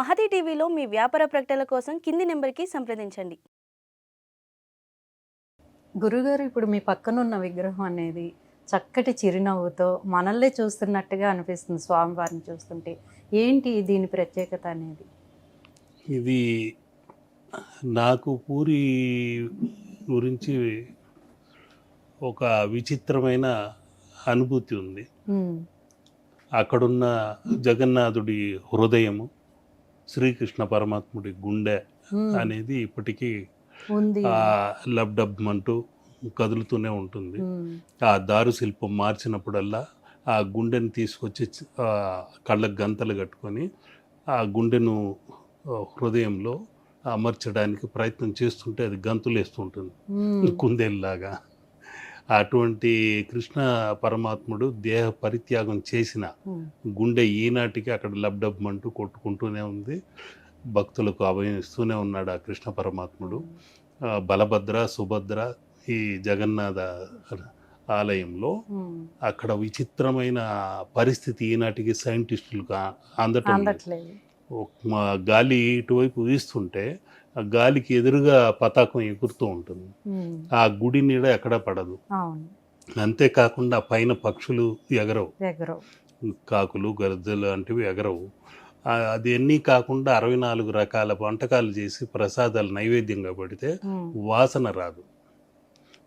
మహతి టీవీలో మీ వ్యాపార ప్రకటనల కోసం కింది నెంబర్కి సంప్రదించండి. గురుగారు ఇప్పుడు మీ పక్కన ఉన్న విగ్రహం అనేది చక్కటి చిరునవ్వుతో మనల్ని చూస్తున్నట్టుగా అనిపిస్తుంది స్వామివారిని చూస్తుంటే. ఏంటి దీని ప్రత్యేకత అనేది? ఇది నాకు పూరి గురించి ఒక విచిత్రమైన అనుభూతి ఉంది. అక్కడున్న జగన్నాథుడి హృదయము శ్రీకృష్ణ పరమాత్ముడి గుండె అనేది ఇప్పటికీ లబ్ డబ్ అంటూ కదులుతూనే ఉంటుంది. ఆ దారు శిల్పం మార్చినప్పుడల్లా ఆ గుండెని తీసుకొచ్చి కళ్ళకు గంతలు కట్టుకొని ఆ గుండెను హృదయంలో అమర్చడానికి ప్రయత్నం చేస్తుంటే అది గంతులు వేస్తుంటుంది కుందేల్లాగా. అటువంటి కృష్ణ పరమాత్ముడు దేహ పరిత్యాగం చేసిన గుండె ఈనాటికి అక్కడ లబ్డబ్మంటూ కొట్టుకుంటూనే ఉంది. భక్తులకు అభయం ఇస్తూనే ఉన్నాడు ఆ కృష్ణ పరమాత్ముడు. బలభద్ర సుభద్ర ఈ జగన్నాథ ఆలయంలో అక్కడ విచిత్రమైన పరిస్థితి ఈనాటికి సైంటిస్టులకు అందటం గాలి ఇటువైపు వీస్తుంటే ఆ గాలికి ఎదురుగా పతాకం ఎగురుతూ ఉంటుంది. ఆ గుడి నీడ ఎక్కడ పడదు. అంతేకాకుండా పైన పక్షులు ఎగరవు. కాకులు గర్జలు లాంటివి ఎగరవు. అది అన్నీ కాకుండా అరవై నాలుగు రకాల వంటకాలు చేసి ప్రసాదాలు నైవేద్యంగా పెడితే వాసన రాదు.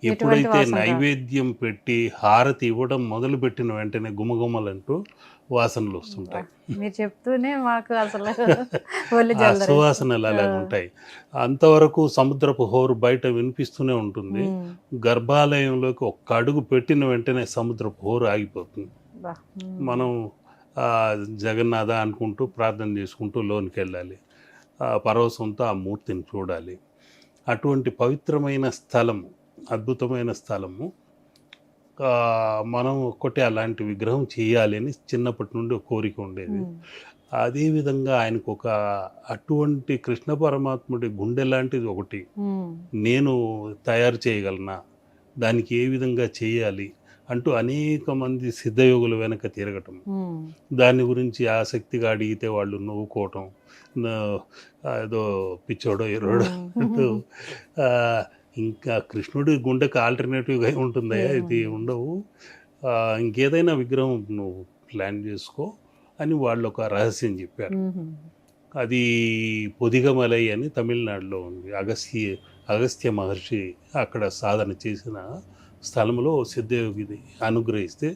ఎప్పుడైతే? నైవేద్యం పెట్టి హారతి ఇవ్వడం మొదలు పెట్టిన వెంటనే గుమగుమలంటూ వాసనలు వస్తుంటాయి. మీరు చెప్తూనే మాకు అసలు. సువాసనలు అలాగ ఆ. ఉంటాయి. అంతవరకు సముద్రపు హోరు బయట వినిపిస్తూనే ఉంటుంది. గర్భాలయంలోకి ఒక్క అడుగు పెట్టిన వెంటనే సముద్రపు హోరు ఆగిపోతుంది. మనం జగన్నాథ అనుకుంటూ ప్రార్థన చేసుకుంటూ లోనికి వెళ్ళాలి. ఆ పరవశంతో ఆ మూర్తిని చూడాలి. అటువంటి పవిత్రమైన స్థలము అద్భుతమైన స్థలము మనం ఒక్కటే అలాంటి విగ్రహం చేయాలి అని చిన్నప్పటి నుండి కోరిక ఉండేది. అదేవిధంగా ఆయనకు ఒక అటువంటి కృష్ణ పరమాత్ముడి గుండె లాంటిది ఒకటి. నేను తయారు చేయగలనా? దానికి ఏ విధంగా చేయాలి? అంటూ అనేక మంది సిద్ధయోగుల వెనక తిరగటం. దాని గురించి ఆసక్తిగా అడిగితే వాళ్ళు నవ్వుకోవటం ఏదో పిచ్చోడో ఎరోడో అంటూ ఇంకా కృష్ణుడి గుండెకి ఆల్టర్నేటివ్గా ఉంటుందా? ఇది ఉండవు. ఇంకేదైనా విగ్రహం నువ్వు ప్లాన్ చేసుకో అని వాళ్ళు ఒక రహస్యం చెప్పారు. అది పొదిగమలై అని తమిళనాడులో ఉంది. అగస్త్య అగస్త్య మహర్షి అక్కడ సాధన చేసిన స్థలంలో సిద్ధయోగిని అనుగ్రహిస్తే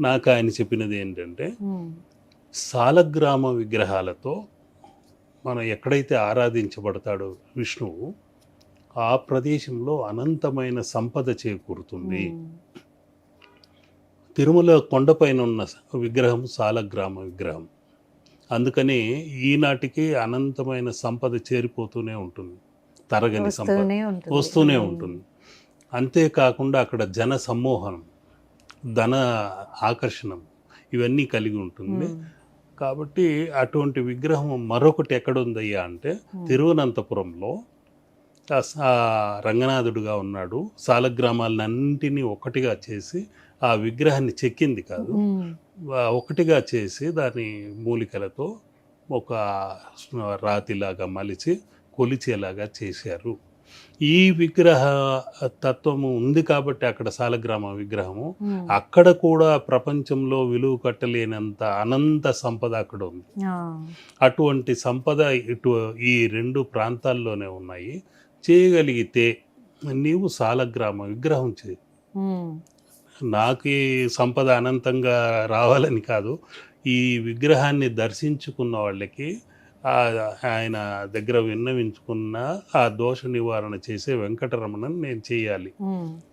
నాకు ఆయన చెప్పినది ఏంటంటే సాలగ్రామ విగ్రహాలతో మనం ఎక్కడైతే ఆరాధించబడతాడో విష్ణువు ఆ ప్రదేశంలో అనంతమైన సంపద చేకూరుతుంది. తిరుమల కొండపైన ఉన్న విగ్రహం సాలగ్రామ విగ్రహం. అందుకని ఈనాటికి అనంతమైన సంపద చేరిపోతూనే ఉంటుంది. తరగని సంపద వస్తూనే ఉంటుంది. అంతేకాకుండా అక్కడ జన సమ్మోహనం ధన ఆకర్షణం ఇవన్నీ కలిగి ఉంటుంది. కాబట్టి అటువంటి విగ్రహం మరొకటి ఎక్కడ ఉందయ్యా అంటే తిరువనంతపురంలో రంగనాథుడుగా ఉన్నాడు. సాలగ్రామాలన్నింటినీ ఒకటిగా చేసి ఆ విగ్రహాన్ని చెక్కింది కాదు. ఒకటిగా చేసి దాని మూలికలతో ఒక రాతిలాగా మలిచి కొలిచేలాగా చేశారు. ఈ విగ్రహ తత్వము ఉంది కాబట్టి అక్కడ సాలగ్రామ విగ్రహము. అక్కడ కూడా ప్రపంచంలో విలువ కట్టలేనంత అనంత సంపద అక్కడ ఉంది. అటువంటి సంపద ఇటు ఈ రెండు ప్రాంతాల్లోనే ఉన్నాయి. చేయగలిగితే నీవు సాలగ్రామ విగ్రహం చేయి. నాకు ఈ సంపద అనంతంగా రావాలని కాదు. ఈ విగ్రహాన్ని దర్శించుకున్న వాళ్ళకి ఆయన దగ్గర విన్నవించుకున్న ఆ దోష నివారణ చేసే వెంకటరమణని నేను చేయాలి.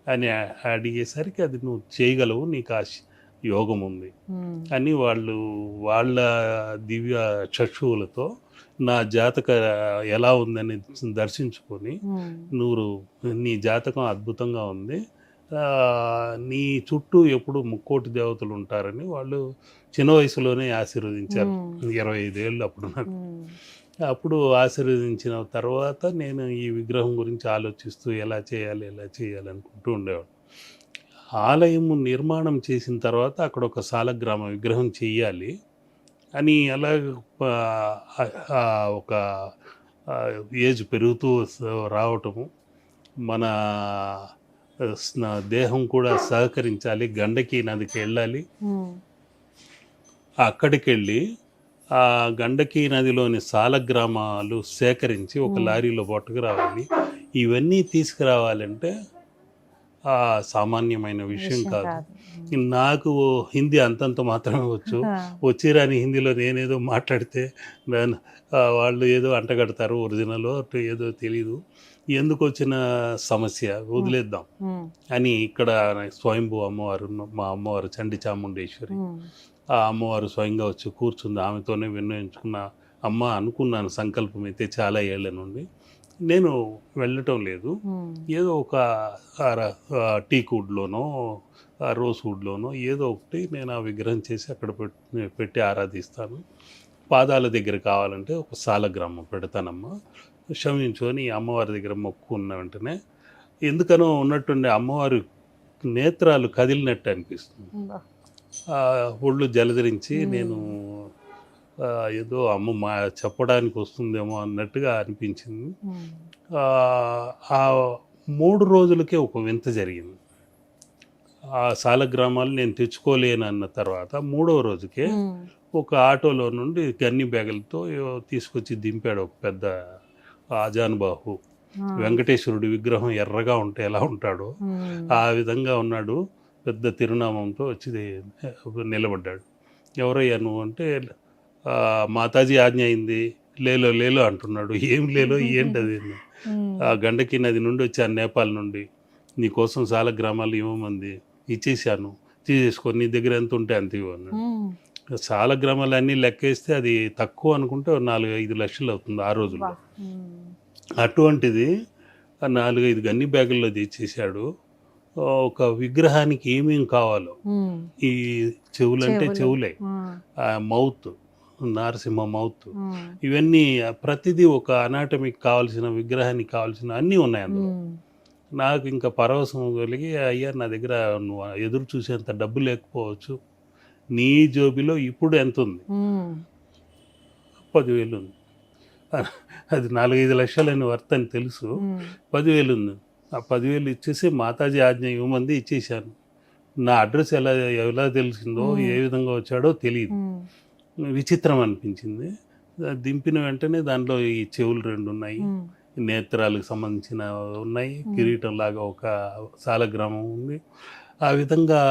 అని అడిగేసరికి అది నువ్వు చేయగలవు నీకు ఆ యోగం ఉంది. అని వాళ్ళు వాళ్ళ దివ్య చక్షువులతో నా జాతక ఎలా ఉందని దర్శించుకొని ఉమ్, నువ్వు నీ జాతకం అద్భుతంగా ఉంది. నీ చుట్టూ ఎప్పుడు ముక్కోటి దేవతలు ఉంటారని వాళ్ళు చిన్న వయసులోనే ఆశీర్వదించారు. ఉమ్, ఇరవై ఐదేళ్ళు అప్పుడు నాకు. ఉమ్, అప్పుడు ఆశీర్వదించిన తర్వాత నేను ఈ విగ్రహం గురించి ఆలోచిస్తూ ఎలా చేయాలి ఎలా చేయాలి అనుకుంటూ ఉండేవాడు. ఆలయము నిర్మాణం చేసిన తర్వాత అక్కడ ఒక సాలగ్రామ విగ్రహం చెయ్యాలి అని అలా ఒక ఏజ్ పెరుగుతూ రావటము. మన దేహం కూడా సహకరించాలి గండకి నదికి వెళ్ళాలి. అక్కడికి వెళ్ళి ఆ గండకి నదిలోని సాలగ్రామాలు సేకరించి ఒక లారీలో పట్టుకురావాలి. ఇవన్నీ తీసుకురావాలంటే సామాన్యమైన విషయం కాదు. నాకు హిందీ అంతంత మాత్రమే వచ్చు. వచ్చిరాని హిందీలో నేనేదో మాట్లాడితే వాళ్ళు ఏదో అంటగడతారు ఒరిజినల్ ఏదో తెలీదు. ఎందుకు వచ్చిన సమస్య? వదిలేద్దాం. అని ఇక్కడ స్వయంభూ అమ్మవారు మా అమ్మవారు చండి చాముండేశ్వరి. ఆ అమ్మవారు స్వయంగా వచ్చి కూర్చుంది. ఆమెతోనే విన్నవించుకున్న అమ్మ అనుకున్నాను సంకల్పం అయితే చాలా ఏళ్ళ నుండి. నేను వెళ్ళటం లేదు. ఏదో ఒక వుడ్లోనో ఆ రోజ్ వుడ్లోనో ఏదో ఒకటి నేను ఆ విగ్రహం చేసి అక్కడ పెట్టి పెట్టి ఆరాధిస్తాను. పాదాల దగ్గర కావాలంటే ఒక సాలగ్రామం పెడతానమ్మా. క్షమించుకొని అమ్మవారి దగ్గర మొక్కుకున్న వెంటనే ఎందుకనో ఉన్నట్టుండే అమ్మవారి నేత్రాలు కదిలినట్టు అనిపిస్తుంది. ఒళ్ళు జలధరించి. నేను ఏదో అమ్మ మా చెప్పడానికి వస్తుందేమో అన్నట్టుగా అనిపించింది. ఆ, మూడు రోజులకే ఒక వింత జరిగింది. ఆ సాలగ్రామాలు నేను తెచ్చుకోలేను అన్న తర్వాత మూడవ రోజుకే ఒక ఆటోలో నుండి గన్ని బ్యాగులతో తీసుకొచ్చి దింపాడు ఒక పెద్ద ఆజానుబాహు. వెంకటేశ్వరుడి విగ్రహం ఎర్రగా ఉంటే ఎలా ఉంటాడో ఆ విధంగా ఉన్నాడు. పెద్ద తిరునామంతో వచ్చి నిలబడ్డాడు. ఎవరయ్యా నువ్వు అంటే "ఆ, మాతాజీ ఆజ్ఞ అయింది. లేలో లేలో అంటున్నాడు. ఏం లేలో ఏంటది? ఉమ్, ఆ గండకి నది నుండి వచ్చాను నేపాల్ నుండి. నీకోసం చాలా గ్రామాలు ఇవ్వమంది ఇచ్చేసాను తీసేసుకొని నీ దగ్గర ఎంత ఉంటే అంత ఇవ్వు అన్నాడు. ఉమ్, చాలా గ్రామాలు అన్నీ లెక్కేస్తే అది తక్కువ అనుకుంటే నాలుగు ఐదు లక్షలు అవుతుంది ఆ రోజుల్లో. అటువంటిది నాలుగు ఐదు గన్ని బ్యాగుల్లో తెచ్చేసాడు ఒక విగ్రహానికి ఏమేం కావాలో. ఈ చెవులంటే చెవులు. మౌత్. నారసింహ మౌత్ ఇవన్నీ ప్రతిదీ ఒక అనాటమిక్ కావాల్సిన విగ్రహానికి కావాల్సిన అన్నీ ఉన్నాయి అందులో. నాకు ఇంకా పరవశం కలిగి అయ్యా నా దగ్గర నువ్వు ఎదురు చూసేంత డబ్బు లేకపోవచ్చు. నీ జోబిలో ఇప్పుడు ఎంత ఉంది? పదివేలు ఉంది. అది నాలుగైదు లక్షలని వర్త్ అని తెలుసు. పదివేలు ఉంది. ఆ పదివేలు ఇచ్చేసి మాతాజీ ఆజ్ఞ ఇవ్వమంది ఇచ్చేసాను నా అడ్రస్ ఎలా ఎలా తెలిసిందో. ఏ విధంగా వచ్చాడో తెలియదు. విచిత్రం అనిపించింది. దింపిన వెంటనే దాంట్లో ఈ చెవులు రెండు ఉన్నాయి నేత్రాలకు సంబంధించిన ఉన్నాయి. కిరీటం లాగా ఒక సాలగ్రామం ఉంది. ఆ విధంగా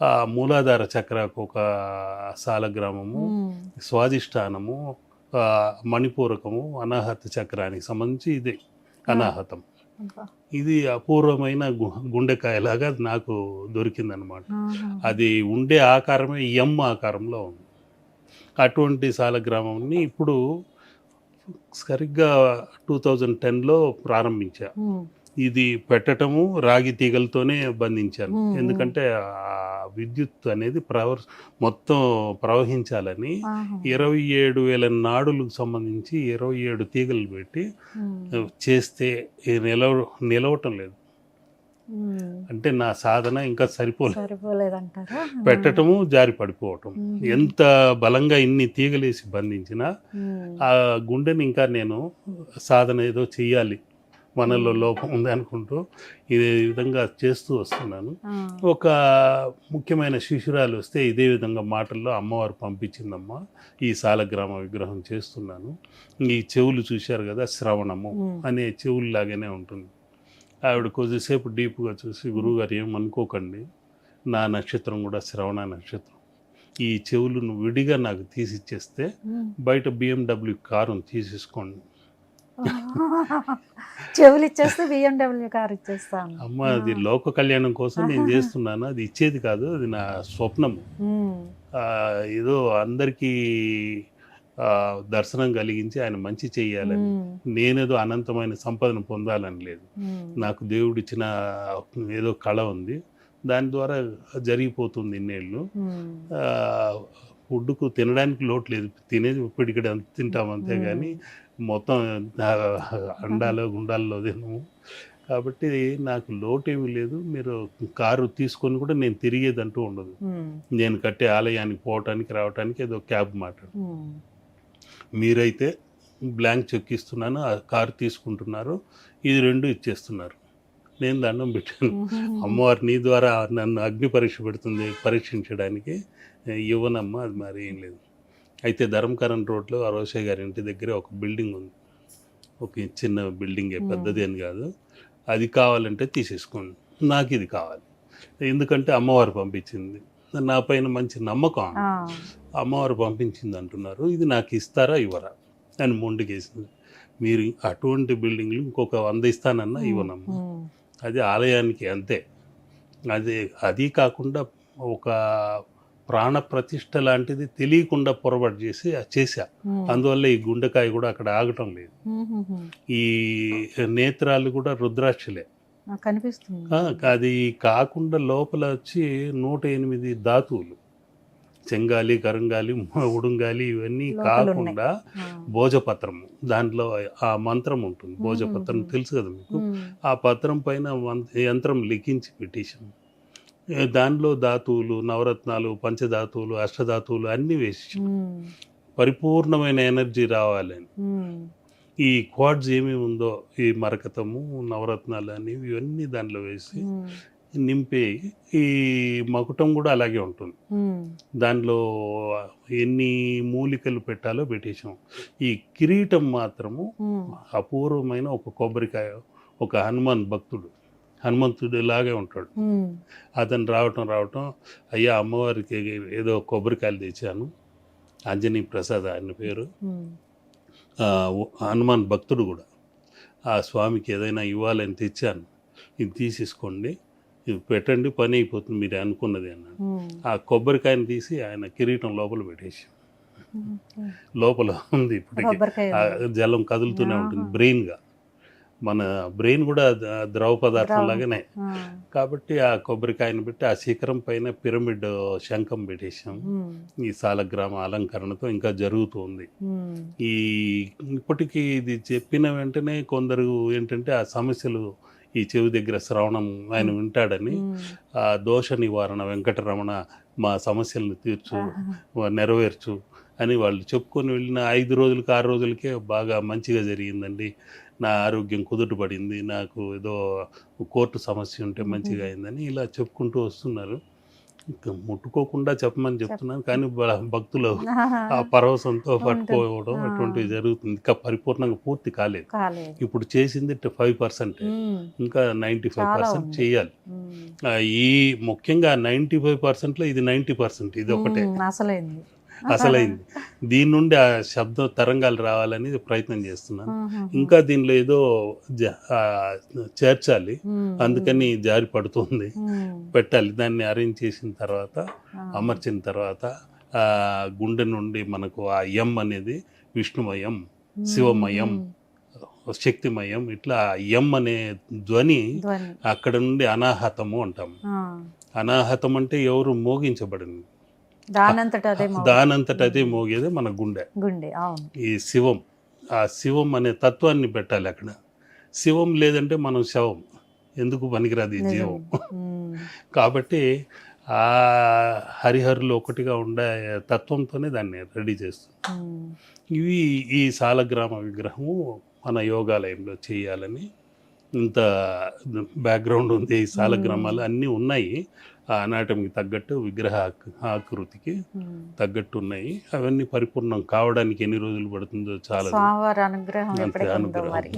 ఆ మూలాధార చక్రకు ఒక సాలగ్రామము ఆ, మణిపూరకము అనాహత చక్రానికి సంబంధించి ఇదే అనాహతం. ఇది అపూర్వమైన గుండెకాయలాగా నాకు దొరికిందనమాట. అది ఉండే ఆకారమే ఎం ఆకారంలో ఉంది. అటువంటి సాలగ్రామంని ఇప్పుడు సరిగ్గా టూ థౌజండ్ టెన్లో ప్రారంభించా. ఇది పెట్టటము రాగి తీగలతోనే బంధించాను. ఎందుకంటే విద్యుత్ అనేది ప్రవ మొత్తం ప్రవహించాలని. ఇరవై ఏడు వేల నాడులకు సంబంధించి ఇరవై ఏడు తీగలు పెట్టి చేస్తే నిలవ నిలవటం లేదు. అంటే నా సాధన ఇంకా సరిపోలేదు పెట్టటము జారి పడిపోవటం. ఎంత బలంగా ఇన్ని తీగలేసి బంధించినా ఆ గుండెని ఇంకా నేను సాధన ఏదో చెయ్యాలి. మనలో లోపం ఉంది అనుకుంటూ ఇదే విధంగా చేస్తూ వస్తున్నాను. ఒక ముఖ్యమైన శిశురాలు వస్తే ఇదే విధంగా మాటల్లో అమ్మవారు పంపించిందమ్మా. ఈ సాలగ్రామ విగ్రహం చేస్తున్నాను. ఈ చెవులు చూశారు కదా శ్రవణము. అనే చెవులు లాగానే ఉంటుంది. ఆవిడ కొద్దిసేపు డీప్గా చూసి గురువుగారు ఏమనుకోకండి నా నక్షత్రం కూడా శ్రవణ నక్షత్రం. ఈ చెవులను విడిగా నాకు తీసిచ్చేస్తే. బయట బిఎండబ్ల్యూ కారు తీసేసుకోండి. చెవులు ఇచ్చేస్తే బిఎండబ్ల్యూ కార్ ఇచ్చేస్తాను అమ్మ అది లోక కళ్యాణం కోసం నేను చేస్తున్నాను. అది ఇచ్చేది కాదు అది నా స్వప్నం ఉమ్, ఆ, ఏదో అందరికీ దర్శనం కలిగించి ఆయన మంచి చెయ్యాలని ఉమ్, నేనేదో అనంతమైన సంపదను పొందాలని లేదు. నాకు దేవుడిచ్చిన ఏదో కళ ఉంది. దాని ద్వారా జరిగిపోతుంది ఇన్నేళ్ళు. ఫుడ్కు తినడానికి లోటు లేదు. తినేది ఇప్పటిక్కడ తింటాం అంతే కానీ మొత్తం అండాలో గుండాల్లో తినము. కాబట్టి నాకు లోటు ఏమీ లేదు. మీరు కారు తీసుకొని కూడా నేను తిరిగేదంటూ ఉండదు. నేను కట్టే ఆలయానికి పోవటానికి రావటానికి ఏదో క్యాబ్ మాట్లాడు ఉమ్, మీరైతే బ్లాంక్ చెక్ ఇస్తున్నాను ఆ కారు తీసుకుంటున్నారు ఇది రెండు ఇచ్చేస్తున్నారు. నేను దండం పెట్టాను. అమ్మవారు నీ ద్వారా నన్ను అగ్ని పరీక్ష పెడుతుంది పరీక్షించడానికి. ఇవ్వనమ్మా అది మరి ఏం లేదు. అయితే ధర్మకరణ్ రోడ్లో రోషయ్య గారి ఇంటి దగ్గర ఒక బిల్డింగ్ ఉంది. ఒక చిన్న బిల్డింగ్. పెద్దది అని కాదు. అది కావాలంటే తీసేసుకోండి. నాకు ఇది కావాలి. ఎందుకంటే అమ్మవారు పంపించింది. నా పైన మంచి నమ్మకం అమ్మవారు పంపించింది అంటున్నారు ఇది నాకు ఇస్తారా ఇవ్వరా? అని మొండికేసింది మీరు అటువంటి బిల్డింగ్లు ఇంకొక వంద ఇస్తానన్నా ఇవ్వనమ్మా. అది ఆలయానికి అంతే. అది అది కాకుండా ఒక ప్రాణ ప్రతిష్ట లాంటిది తెలియకుండా పొరపాటు చేసి అది చేశా అందువల్ల ఈ గుండెకాయ కూడా అక్కడ ఆగటం లేదు. ఈ నేత్రాలు కూడా రుద్రాక్షలే. కనిపిస్తుంది అది కాకుండా లోపల వచ్చి నూట ఎనిమిది ధాతువులు. చెంగాలి కరంగాలి ఉడుంగాలి ఇవన్నీ కాకుండా భోజపత్రము. దాంట్లో ఆ మంత్రం ఉంటుంది భోజపత్రం. తెలుసు కదా మీకు? ఆ పత్రం పైన యంత్రం లిఖించి పెట్టేశాం ఏ, దానిలో ధాతువులు నవరత్నాలు పంచధాతువులు అష్టధాతువులు అన్నీ వేసాం పరిపూర్ణమైన ఎనర్జీ రావాలని ఈ క్వాడ్స్ ఏమేమి ఉందో ఈ మరకతము నవరత్నాలు అని ఇవన్నీ దానిలో వేసి నింపి ఈ మకుటం కూడా అలాగే ఉంటుంది. దానిలో ఎన్ని మూలికలు పెట్టాలో పెట్టేశాం. ఈ కిరీటం మాత్రము అపూర్వమైన ఒక కొబ్బరికాయ ఒక హనుమాన్ భక్తుడు హనుమంతుడు లాగే ఉంటాడు అతను రావటం రావటం అయ్యా అమ్మవారికి ఏదో కొబ్బరికాయలు తెచ్చాను అంజనీ ప్రసాద్ ఆయన పేరు. హనుమాన్ భక్తుడు కూడా ఆ స్వామికి ఏదైనా ఇవ్వాలని తెచ్చాను ఇది తీసేసుకోండి పెట్టండి పని అయిపోతుంది మీరు అనుకున్నది అన్నాడు. ఉమ్, ఆ కొబ్బరికాయని తీసి ఆయన కిరీటం లోపల పెట్టేసి ఉమ్. లోపల ఉంది ఇప్పటికీ. జలం కదులుతూనే ఉంటుంది. బ్రెయిన్గా. మన బ్రెయిన్ కూడా ద్రవ పదార్థం. లాగానే. కాబట్టి ఆ కొబ్బరికాయను పెట్టి ఆ శిఖరం పైన పిరమిడ్ శంఖం పెట్టేసాం ఉమ్, ఈ సాలగ్రామ అలంకరణతో ఇంకా జరుగుతుంది ఈ ఇప్పటికీ ఇది చెప్పిన వెంటనే కొందరు ఏంటంటే ఆ సమస్యలు ఈ చెవి దగ్గర శ్రవణం ఆయన వింటాడని. ఆ దోష నివారణ వెంకటరమణ మా సమస్యలను తీర్చు. నెరవేర్చు అని వాళ్ళు చెప్పుకొని వెళ్ళిన ఐదు రోజులకి ఆరు రోజులకే బాగా మంచిగా జరిగిందండి. నా ఆరోగ్యం కుదుటపడింది. నాకు ఏదో కోర్టు సమస్య ఉంటే మంచిగా అయిందని ఇలా చెప్పుకుంటూ వస్తున్నారు. ముట్టుకోకుండా చెప్పమని చెప్తున్నాను కానీ భక్తులు ఆ పరవశంతో పట్టుకోవడం. అటువంటివి జరుగుతుంది. ఇంకా పరిపూర్ణంగా పూర్తి కాలేదు. ఇప్పుడు చేసింది ఫైవ్ పర్సెంట్ ఇంకా నైంటీ ఫైవ్ పర్సెంట్. చేయాలి. ఈ ముఖ్యంగా నైంటీ ఫైవ్ పర్సెంట్లో ఇది నైంటీ పర్సెంట్ ఇది ఒకటే. అసలైంది. అసలైంది. దీని నుండి ఆ శబ్ద తరంగాలు రావాలని ప్రయత్నం చేస్తున్నాను. ఇంకా దీనిలో ఏదో చేర్చాలి. అందుకని జారి పడుతుంది. పెట్టాలి. దాన్ని అరేంజ్ చేసిన తర్వాత. అమర్చిన తర్వాత ఆ గుండె నుండి మనకు ఆ ఎం అనేది విష్ణుమయం శివమయం. శక్తిమయం ఇట్లా ఎం అనే ధ్వని అక్కడ నుండి అనాహతము అంటాం. ఆ. అనాహతం అంటే ఎవరు మోగించబడింది దానంతట అదే మోగేదే. మన గుండె. ఈ శివం ఆ శివం అనే తత్వాన్ని పెట్టాలి అక్కడ. శివం లేదంటే మనం శవం. ఎందుకు పనికిరాదు ఈ. జీవం? కాబట్టి ఆ హరిహరులు ఒకటిగా ఉండే తత్వంతోనే దాన్ని రెడీ చేస్తుంది. ఇవి ఈ సాలగ్రామ విగ్రహము మన యోగాలయంలో చేయాలని ఇంత బ్యాక్గ్రౌండ్ ఉంది ఈ సాలగ్రామాలు అన్నీ ఉన్నాయి. ఆ అనాటమికి తగ్గట్టు విగ్రహ ఆక- ఆకృతికి. తగ్గట్టు ఉన్నాయి అవన్నీ పరిపూర్ణం కావడానికి ఎన్ని రోజులు పడుతుందో చాలా స్వామివారి అనుగ్రహం. మరి.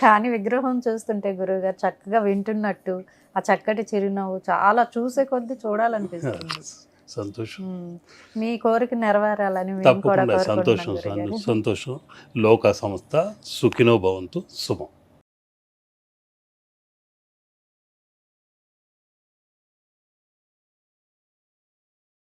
కానీ విగ్రహం చూస్తుంటే గురువుగారు చక్కగా వింటున్నట్టు ఆ చక్కటి చిరునవ్వు చాలా చూసే కొద్దీ చూడాలనిపిస్తుంది. సంతోషం. మీ కోరిక నెరవేరాలని తప్పకుండా సంతోషం. సంతోషం లోక సంస్థ సుఖినో భవంతు శుభం